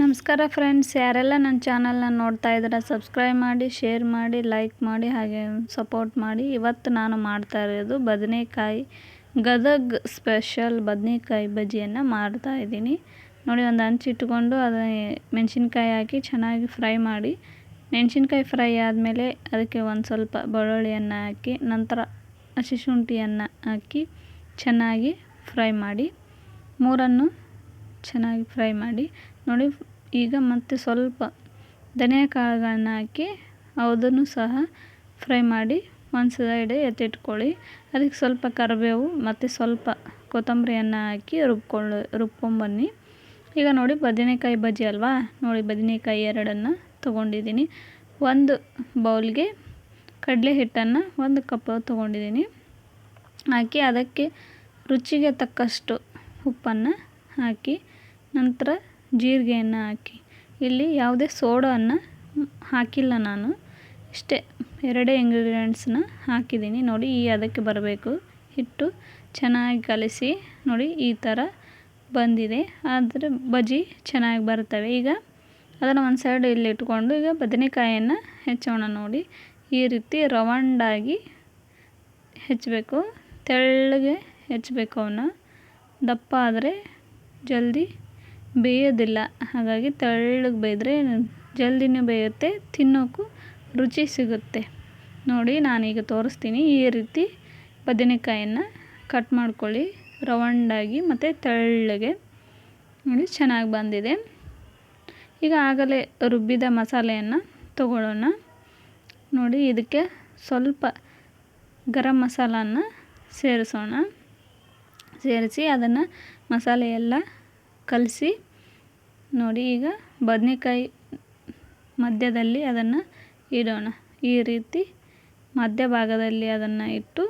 ನಮಸ್ಕಾರ ಫ್ರೆಂಡ್ಸ್ ಯಾರೆಲ್ಲ ನನ್ನ ಚಾನಲ್ನ ನೋಡ್ತಾ ಇದ್ದೀರಾ ಸಬ್ಸ್ಕ್ರೈಬ್ ಮಾಡಿ ಶೇರ್ ಮಾಡಿ ಲೈಕ್ ಮಾಡಿ, ಹಾಗೆ ಸಪೋರ್ಟ್ ಮಾಡಿ. ಇವತ್ತು ನಾನು ಮಾಡ್ತಾ ಇರೋದು ಬದನೆಕಾಯಿ ಗದಗ್ ಸ್ಪೆಷಲ್ ಬದನೆಕಾಯಿ ಬಜ್ಜಿಯನ್ನು ಮಾಡ್ತಾ ಇದ್ದೀನಿ. ನೋಡಿ, ಒಂದು ಹಂಚಿಟ್ಕೊಂಡು ಅದು ಮೆಣಸಿನ್ಕಾಯಿ ಹಾಕಿ ಚೆನ್ನಾಗಿ ಫ್ರೈ ಮಾಡಿ. ಮೆಣಸಿನ್ಕಾಯಿ ಫ್ರೈ ಆದಮೇಲೆ ಅದಕ್ಕೆ ಒಂದು ಸ್ವಲ್ಪ ಬೆಳ್ಳುಳ್ಳಿಯನ್ನು ಹಾಕಿ, ನಂತರ ಹಸಿ ಶುಂಠಿಯನ್ನು ಹಾಕಿ ಚೆನ್ನಾಗಿ ಫ್ರೈ ಮಾಡಿ. ಮೂರನ್ನು ಚೆನ್ನಾಗಿ ಫ್ರೈ ಮಾಡಿ. ನೋಡಿ, ಈಗ ಮತ್ತೆ ಸ್ವಲ್ಪ ಧನಿಯಾ ಕಾಳುಗಳನ್ನು ಹಾಕಿ ಅದನ್ನು ಸಹ ಫ್ರೈ ಮಾಡಿ ಒಂದು ಸೈಡ್ ಎತ್ತಿಟ್ಕೊಳ್ಳಿ. ಅದಕ್ಕೆ ಸ್ವಲ್ಪ ಕರಿಬೇವು ಮತ್ತು ಸ್ವಲ್ಪ ಕೊತ್ತಂಬರಿಯನ್ನು ಹಾಕಿ ರುಬ್ಕೊಳ್ಳಿ, ರುಬ್ಕೊಂಬನ್ನಿ. ಈಗ ನೋಡಿ, ಬದನೆಕಾಯಿ ಬಜ್ಜಿ ಅಲ್ವಾ? ನೋಡಿ, ಬದನೆಕಾಯಿ ಎರಡನ್ನು ತೊಗೊಂಡಿದ್ದೀನಿ. ಒಂದು ಬೌಲ್ಗೆ ಕಡಲೆ ಹಿಟ್ಟನ್ನು ಒಂದು ಕಪ್ ತೊಗೊಂಡಿದ್ದೀನಿ. ಹಾಕಿ ಅದಕ್ಕೆ ರುಚಿಗೆ ತಕ್ಕಷ್ಟು ಉಪ್ಪನ್ನು ಹಾಕಿ ನಂತರ ಜೀರಿಗೆಯನ್ನು ಹಾಕಿ. ಇಲ್ಲಿ ಯಾವುದೇ ಸೋಡನ್ನು ಹಾಕಿಲ್ಲ ನಾನು. ಇಷ್ಟೇ, ಎರಡೇ ಇಂಗ್ರೀಡಿಯೆಂಟ್ಸನ್ನ ಹಾಕಿದ್ದೀನಿ. ನೋಡಿ, ಈ ಅದಕ್ಕೆ ಬರಬೇಕು. ಹಿಟ್ಟು ಚೆನ್ನಾಗಿ ಕಲಿಸಿ, ನೋಡಿ, ಈ ಥರ ಬಂದಿದೆ. ಆದರೆ ಬಜ್ಜಿ ಚೆನ್ನಾಗಿ ಬರ್ತವೆ ಈಗ ಅದನ್ನು ಒಂದು ಸೈಡ್ ಇಲ್ಲಿ ಇಟ್ಕೊಂಡು ಈಗ ಬದನೆಕಾಯಿಯನ್ನು ಹೆಚ್ಚೋಣ ನೋಡಿ. ಈ ರೀತಿ ರವಂಡಾಗಿ ಹೆಚ್ಚಬೇಕು. ತೆಳ್ಳಗೆ ಹೆಚ್ಚಬೇಕು ಅವನ್ನ. ದಪ್ಪ ಆದರೆ ಜಲ್ದಿ ಬೇಯೋದಿಲ್ಲ. ಹಾಗಾಗಿ ತೆಳ್ಳಗೆ ಬೇಯಿದ್ರೆ ಜಲ್ದಿನೇ ಬೇಯುತ್ತೆ ತಿನ್ನೋಕ್ಕೂ ರುಚಿ ಸಿಗುತ್ತೆ. ನೋಡಿ, ನಾನೀಗ ತೋರಿಸ್ತೀನಿ. ಈ ರೀತಿ ಬದನೆಕಾಯನ್ನು ಕಟ್ ಮಾಡ್ಕೊಳ್ಳಿ. ರೌಂಡಾಗಿ ಮತ್ತು ತೆಳ್ಳಗೆ. ನೋಡಿ, ಚೆನ್ನಾಗಿ ಬಂದಿದೆ. ಈಗ ಆಗಲೇ ರುಬ್ಬಿದ ಮಸಾಲೆಯನ್ನು ತಗೊಳ್ಳೋಣ. ನೋಡಿ, ಇದಕ್ಕೆ ಸ್ವಲ್ಪ ಗರಂ ಮಸಾಲನ್ನು ಸೇರಿಸೋಣ. ಸೇರಿಸಿ ಅದನ್ನು ಮಸಾಲೆಯೆಲ್ಲ ಕಲಸಿ ನೋಡಿ, ಈಗ ಬದನೆಕಾಯಿ ಮಧ್ಯದಲ್ಲಿ ಅದನ್ನು ಇಡೋಣ. ಈ ರೀತಿ ಮಧ್ಯಭಾಗದಲ್ಲಿ ಅದನ್ನು ಇಟ್ಟು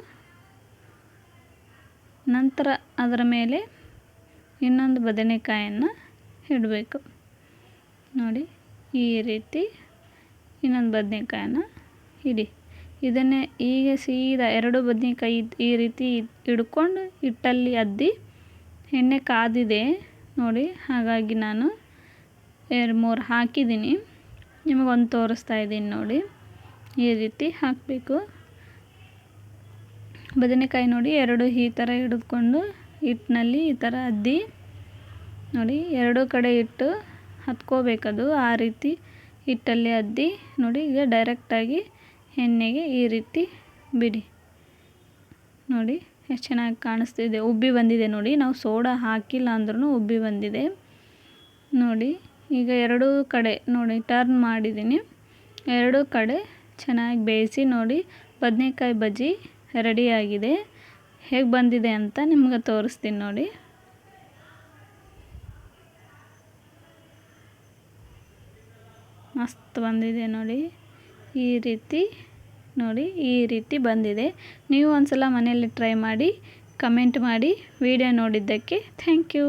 ನಂತರ ಅದರ ಮೇಲೆ ಇನ್ನೊಂದು ಬದನೆಕಾಯನ್ನು ಇಡಬೇಕು. ನೋಡಿ, ಈ ರೀತಿ ಇನ್ನೊಂದು ಬದನೇಕಾಯನ್ನು ಇಡಿ. ಇದನ್ನೇ ಈಗ ಸೀದಾ ಎರಡು ಬದನೆಕಾಯಿ ಈ ರೀತಿ ಹಿಡ್ಕೊಂಡು ಹಿಟ್ಟಲ್ಲಿ ಅದ್ದಿ ಎಣ್ಣೆ ಕಾದಿದೆ. ನೋಡಿ, ಹಾಗಾಗಿ ನಾನು ಎರಡು ಮೂರು ಹಾಕಿದ್ದೀನಿ. ನಿಮಗೊಂದು ತೋರಿಸ್ತಾ ಇದ್ದೀನಿ ನೋಡಿ. ಈ ರೀತಿ ಹಾಕಬೇಕು. ಬದನೆಕಾಯಿ ನೋಡಿ, ಎರಡು ಈ ಥರ ಹಿಡಿದುಕೊಂಡು ಹಿಟ್ಟಿನಲ್ಲಿ ಈ ಥರ ಅದ್ದಿ. ನೋಡಿ, ಎರಡು ಕಡೆ ಇಟ್ಟು ಹತ್ಕೋಬೇಕದು. ಆ ರೀತಿ ಹಿಟ್ಟಲ್ಲಿ ಅದ್ದಿ. ನೋಡಿ, ಈಗ ಡೈರೆಕ್ಟಾಗಿ ಎಣ್ಣೆಗೆ ಈ ರೀತಿ ಬಿಡಿ. ನೋಡಿ, ಎಷ್ಟು ಚೆನ್ನಾಗಿ ಕಾಣಿಸ್ತಿದೆ. ಉಬ್ಬಿ ಬಂದಿದೆ ನೋಡಿ. ನಾವು ಸೋಡಾ ಹಾಕಿಲ್ಲ ಅಂದ್ರೂ ಉಬ್ಬಿ ಬಂದಿದೆ. ನೋಡಿ. ಈಗ ಎರಡೂ ಕಡೆ ನೋಡಿ ಟರ್ನ್ ಮಾಡಿದ್ದೀನಿ. ಎರಡೂ ಕಡೆ ಚೆನ್ನಾಗಿ ಬೇಯಿಸಿ ನೋಡಿ, ಬದನೇಕಾಯಿ ಬಜ್ಜಿ ರೆಡಿಯಾಗಿದೆ ಹೇಗೆ ಬಂದಿದೆ ಅಂತ ನಿಮ್ಗೆ ತೋರಿಸ್ತೀನಿ ನೋಡಿ. ಮಸ್ತ್ ಬಂದಿದೆ ನೋಡಿ. ಈ ರೀತಿ ನೋಡಿ, ಈ ರೀತಿ ಬಂದಿದೆ. ನೀವು ಒಂದು ಸಲ ಮನೆಯಲ್ಲಿ ಟ್ರೈ ಮಾಡಿ ಕಮೆಂಟ್ ಮಾಡಿ ವಿಡಿಯೋ ನೋಡಿದ್ದಕ್ಕೆ ಥ್ಯಾಂಕ್ ಯು